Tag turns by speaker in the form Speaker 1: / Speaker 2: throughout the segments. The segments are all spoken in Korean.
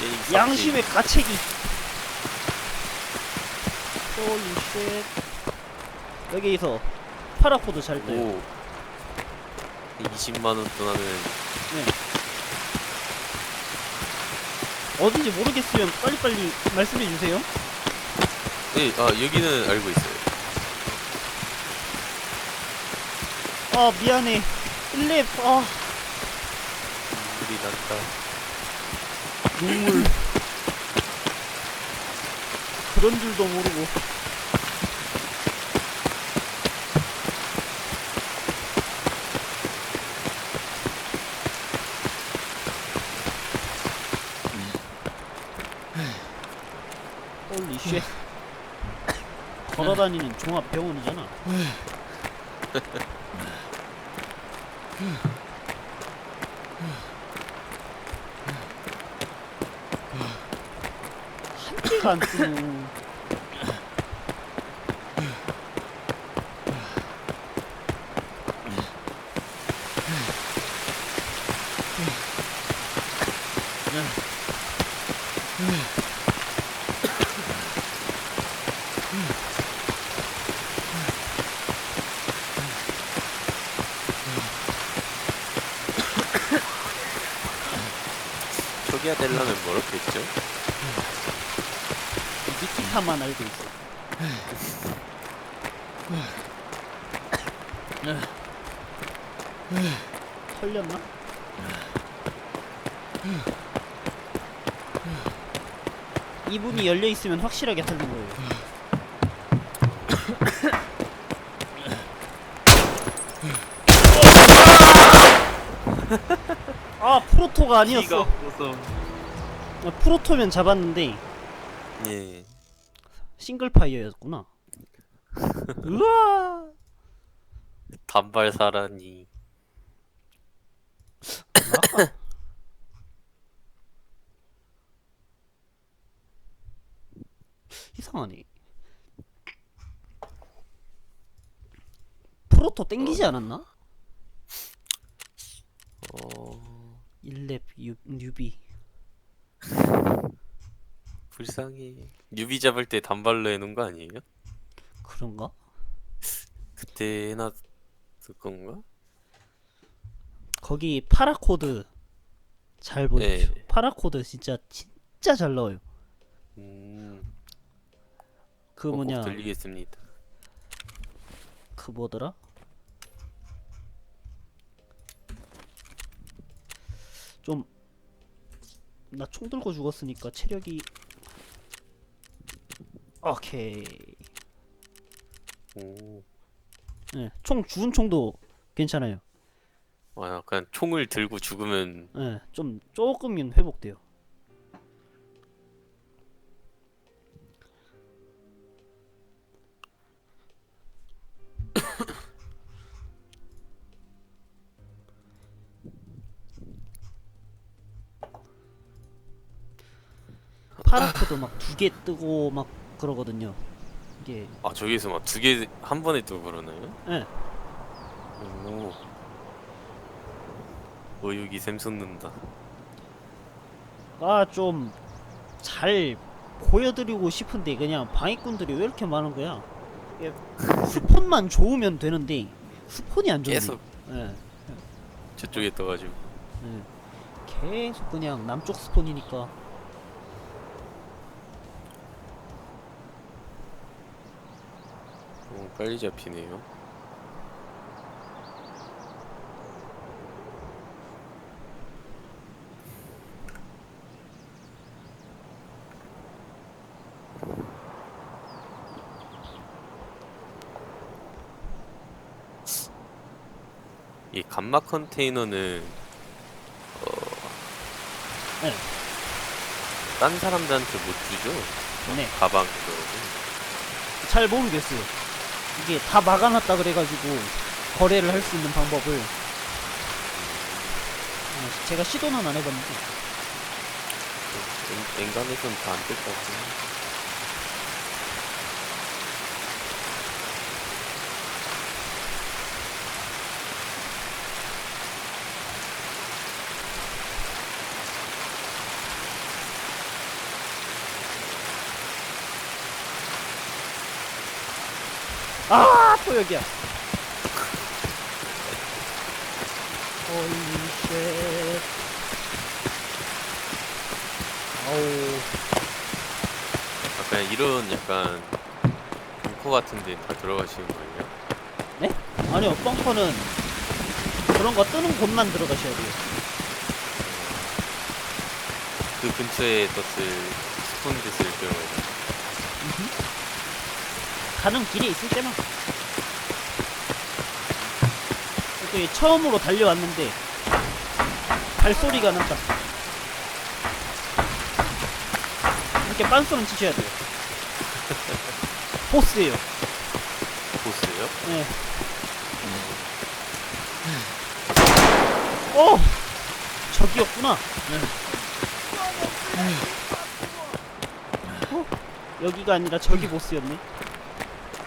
Speaker 1: 게임 삭제.
Speaker 2: 양심의 가책이. 홀리 쉣. 여기서 파라코드 잘 떠요.
Speaker 1: 오 20만 원 떠나는
Speaker 2: 어딘지 모르겠으면 빨리빨리 말씀해 주세요.
Speaker 1: 네, 아 여기는 알고 있어요.
Speaker 2: 아 미안해. 1렙 아
Speaker 1: 물이 난다.
Speaker 2: 눈물. 그런 줄도 모르고. 홀리 쉣. 걸어다니는 종합병원이잖아. 한 개가 안 뜨고.
Speaker 1: 초기화 되려면 뭐렇겠죠?
Speaker 2: 니키타만 알고 있어. 털렸나? 이분이 열려 있으면 확실하게 털린 거예요. 아 프로토가 아니었어. 아, 프로토면 잡았는데
Speaker 1: 예.
Speaker 2: 싱글파이어였구나. 우와.
Speaker 1: 단발 사라니.
Speaker 2: 아까 이상하네. 프로토 땡기지 않았나?
Speaker 1: 어
Speaker 2: 1렙 유, 뉴비.
Speaker 1: 불쌍해. 뉴비 잡을 때 단발로 해놓은 거 아니에요?
Speaker 2: 그런가?
Speaker 1: 그때 해놨을 건가?
Speaker 2: 거기 파라코드 잘 보십시오.
Speaker 1: 네.
Speaker 2: 파라코드 진짜 진짜 잘 나와요.
Speaker 1: 음.
Speaker 2: 그
Speaker 1: 어, 꼭
Speaker 2: 뭐냐
Speaker 1: 들리겠습니다.
Speaker 2: 그 뭐더라? 좀 나 총 들고 죽었으니까 체력이 오케이.
Speaker 1: 오.
Speaker 2: 예, 총 주운 총도 괜찮아요.
Speaker 1: 아 약간 총을 들고 죽으면
Speaker 2: 예, 좀 조금은 회복돼요. 파라코도 막 두 개 뜨고 막 그러거든요. 이게
Speaker 1: 아 저기서 막 두 개 한 번에 뜨고 그러나요?
Speaker 2: 예,
Speaker 1: 오. 의욕이 샘솟는다.
Speaker 2: 아좀 잘 보여드리고 싶은데 그냥 방해꾼들이 왜 이렇게 많은 거야? 이게 스폰만 좋으면 되는데 스폰이 안 좋네.
Speaker 1: 계속
Speaker 2: 예,
Speaker 1: 저쪽에 떠가지고.
Speaker 2: 예. 계속 그냥 남쪽 스폰이니까.
Speaker 1: 오, 빨리 잡히네요. 이 감마 컨테이너는 어,
Speaker 2: 네.
Speaker 1: 딴 사람들한테 못 주죠?
Speaker 2: 네,
Speaker 1: 가방 그거.
Speaker 2: 잘 모르겠어요. 이게 다 막아놨다 그래가지고 거래를 할 수 있는 방법을 어, 제가 시도는 안 해봤는데.
Speaker 1: 엔- 엔간에선 다안될것 같긴
Speaker 2: 아, 또 여기야. 홀리 쉣. 아우,
Speaker 1: 약간 이런 약간 벙커 같은데 다 들어가시는 거예요?
Speaker 2: 아니요, 벙커는 그런 거 뜨는 곳만 들어가셔야 돼요.
Speaker 1: 그 근처에 떴을 스폰 됐을 경우에
Speaker 2: 가는 길에 있을 때만. 이렇게 처음으로 달려왔는데 발소리가 난다. 이렇게 빤소리 치셔야 돼요. 보스예요.
Speaker 1: 보스요?
Speaker 2: 네. 어! 저기였구나. 어? 여기가 아니라 저기 보스였네.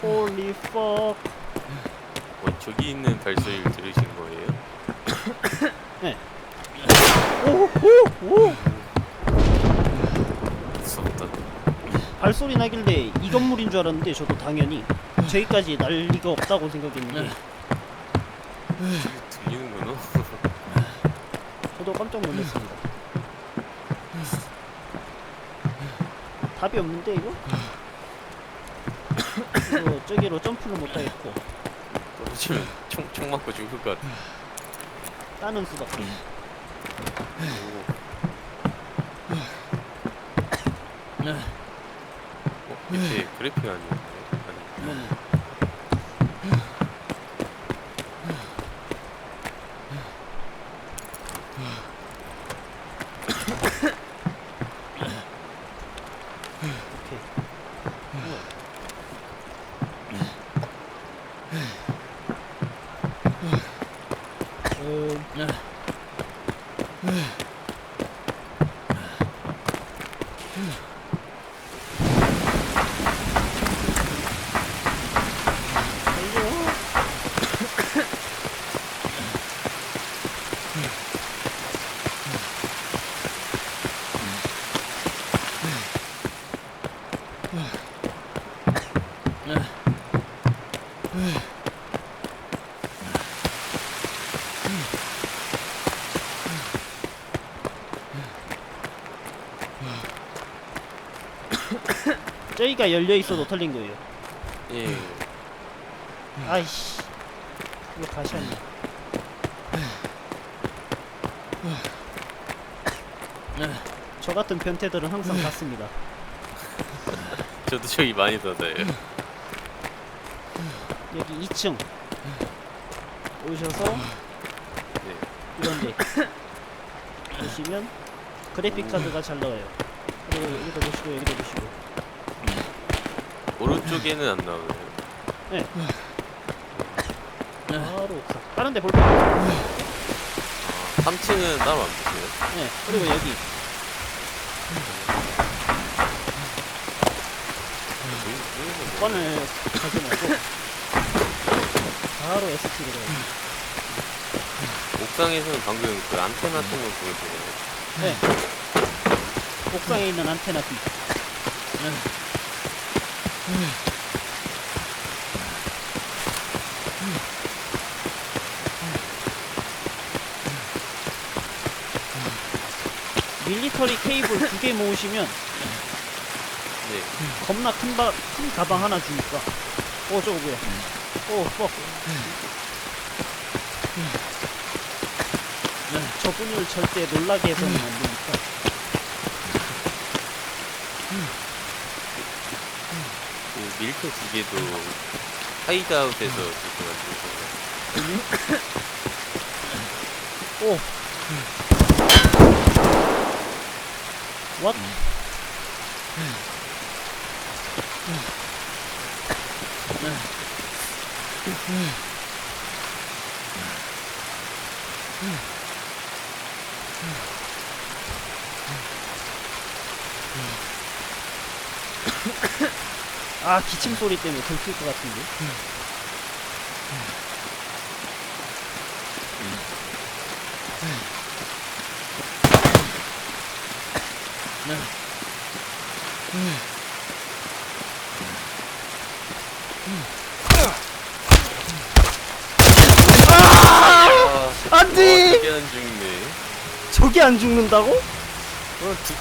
Speaker 2: 홀리 퍽.
Speaker 1: 어, 저기 있는 발소리를 들으신 거예요?
Speaker 2: 오, 오, 오!
Speaker 1: 무섭다.
Speaker 2: 발소리 나길래 이 건물인 줄 알았는데 저도 당연히 저기까지 날 리가 없다고 생각했는데
Speaker 1: 들리는구나.
Speaker 2: 저도 깜짝 놀랐습니다. 답이 없는데 이거? 이거 저기로 점프를 못 하겠고
Speaker 1: 떨어지면 총, 총 맞고 죽을 것 같아.
Speaker 2: 따는 수밖에.
Speaker 1: 어, 밑에 그래픽 아니었나요? 아니,
Speaker 2: 이거는 오케이. 음, 달 려. 저기가 열려 있어도 털린 거예요.
Speaker 1: 예.
Speaker 2: 아이씨. 이거 다시 한다. 저 같은 변태들은 항상 봤습니다.
Speaker 1: 저도 저기 많이 닫아요.
Speaker 2: 여기 2층 오셔서
Speaker 1: 네.
Speaker 2: 이런데 보시면 그래픽 카드가 잘 나와요. 그리고 여기도 보시고 여기도 보시고
Speaker 1: 오른쪽에는 안 나오네요.
Speaker 2: 바로 옥상. 다른 데 볼 필요 없어.
Speaker 1: 아, 3층은 따로 안 보세요?
Speaker 2: 네. 그리고 여기 건을 가져놓고 바로 ST로 가요.
Speaker 1: 옥상에서는 방금 그 안테나 통을 보여줘요.
Speaker 2: 네. 옥상에 있는 안테나 뒤. 밀리터리 케이블 두 개 모으시면
Speaker 1: 네.
Speaker 2: 겁나 큰, 바, 큰 가방 하나 주니까. 어, 저거 뭐야. 오, 뻑. 저분을 절대 놀라게 해서는 안 되니까.
Speaker 1: 그 밀크 기계도 하이드아웃에서 그렇게 만들고
Speaker 2: 오. What? 아 기침 소리 때문에 들킬 것 같은데 아, 안돼
Speaker 1: 음. 안 죽네
Speaker 2: 저게 안 죽는다고?
Speaker 1: 어, 두-